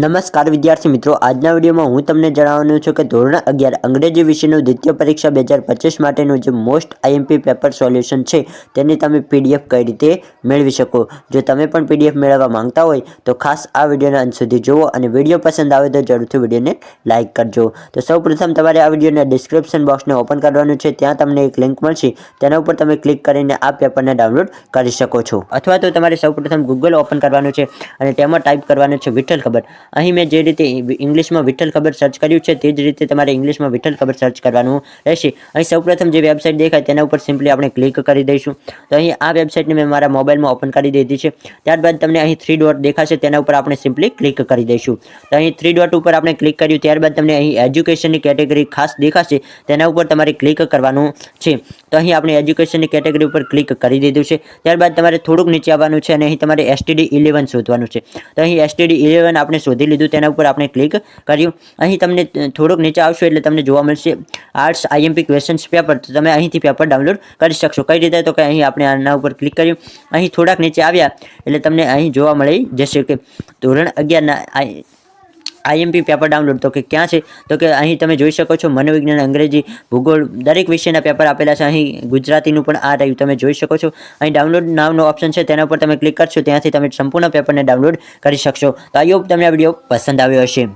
નમસ્કાર વિદ્યાર્થી મિત્રો, આજના વિડીયોમાં હું તમને જણાવવાનું છું કે ધોરણ અગિયાર અંગ્રેજી વિષયનું દ્વિતીય પરીક્ષા બે હજાર પચીસ માટેનું જે મોસ્ટ આઈએમપી પેપર સોલ્યુશન છે, તેની તમે પીડીએફ કઈ રીતે મેળવી શકો? જો તમે પણ પીડીએફ મેળવવા માંગતા હોય, તો ખાસ આ વિડીયોના અંત સુધી જુઓ અને વીડિયો પસંદ આવે તો જરૂરથી વિડીયોને લાઇક કરજો. તો સૌપ્રથમ તમારે આ વિડીયોના ડિસ્ક્રિપ્શન બોક્સને ઓપન કરવાનું છે, ત્યાં તમને એક લિંક મળશે. તેના ઉપર તમે ક્લિક કરીને આ પેપરને ડાઉનલોડ કરી શકો છો. અથવા તો તમારે સૌપ્રથમ ગૂગલ ઓપન કરવાનું છે અને તેમાં ટાઈપ કરવાનું છે વિઠ્ઠલ ખબર. અહીં મેં જે રીતે ઇંગ્લિશમાં વિઠ્ઠલ ખબર સર્ચ કર્યું છે, તે જ રીતે તમારે ઇંગ્લિશમાં વિઠ્ઠલ ખબર સર્ચ કરવાનું રહેશે. અહીં સૌપ્રથમ જે વેબસાઇટ દેખાય તેના ઉપર સિમ્પલી આપણે ક્લિક કરી દઈશું. તો અહીં આ વેબસાઇટને મેં મારા મોબાઈલમાં ઓપન કરી દીધી છે. ત્યારબાદ તમને અહીં થ્રી ડોટ દેખાશે, તેના ઉપર આપણે સિમ્પલી ક્લિક કરી દઈશું. તો અહીં થ્રી ડોટ ઉપર આપણે ક્લિક કર્યું, ત્યારબાદ તમને અહીં એજ્યુકેશનની કેટેગરી ખાસ દેખાશે, તેના ઉપર તમારે ક્લિક કરવાનું છે. તો અહીં આપણે એજ્યુકેશનની કેટેગરી ઉપર ક્લિક કરી દીધું છે. ત્યારબાદ તમારે થોડુંક નીચે આવવાનું છે અને અહીં તમારે એસટીડી ઇલેવન શોધવાનું છે. તો અહીં એસટીડી ઇલેવન આપણે શોધી લીધું તેના ઉપર આપણે ક્લિક કર્યું. અહીં તમને થોડુંક નીચે આવશો એટલે તમને જોવા મળશે આર્ટ્સ આઈએમપી ક્વેશ્ચન્સ પેપર તમે અહીંથી પેપર ડાઉનલોડ કરી શકશો. કઈ રીતે? તો કે અહીં આપણે આના ઉપર ક્લિક કર્યું. અહીં થોડાક નીચે આવ્યા એટલે તમને અહીં જોવા મળી જશે કે ધોરણ અગિયારના આઈએમપી પેપર ડાઉનલોડ તો કે ક્યાં છે? તો કે અહીં તમે જોઈ શકો છો મનોવિજ્ઞાન, અંગ્રેજી, ભૂગોળ, દરેક વિષયના પેપર આપેલા છે. અહીં ગુજરાતીનું પણ આ રહ્યું. તમે જોઈ શકો છો. અહીં ડાઉનલોડ નામનો ઓપ્શન છે. તેના ઉપર તમે ક્લિક કરશો. ત્યાંથી તમે સંપૂર્ણ પેપરને ડાઉનલોડ કરી શકશો. તો આઈ હોપ તમને આ વીડિયો પસંદ આવ્યો હશે.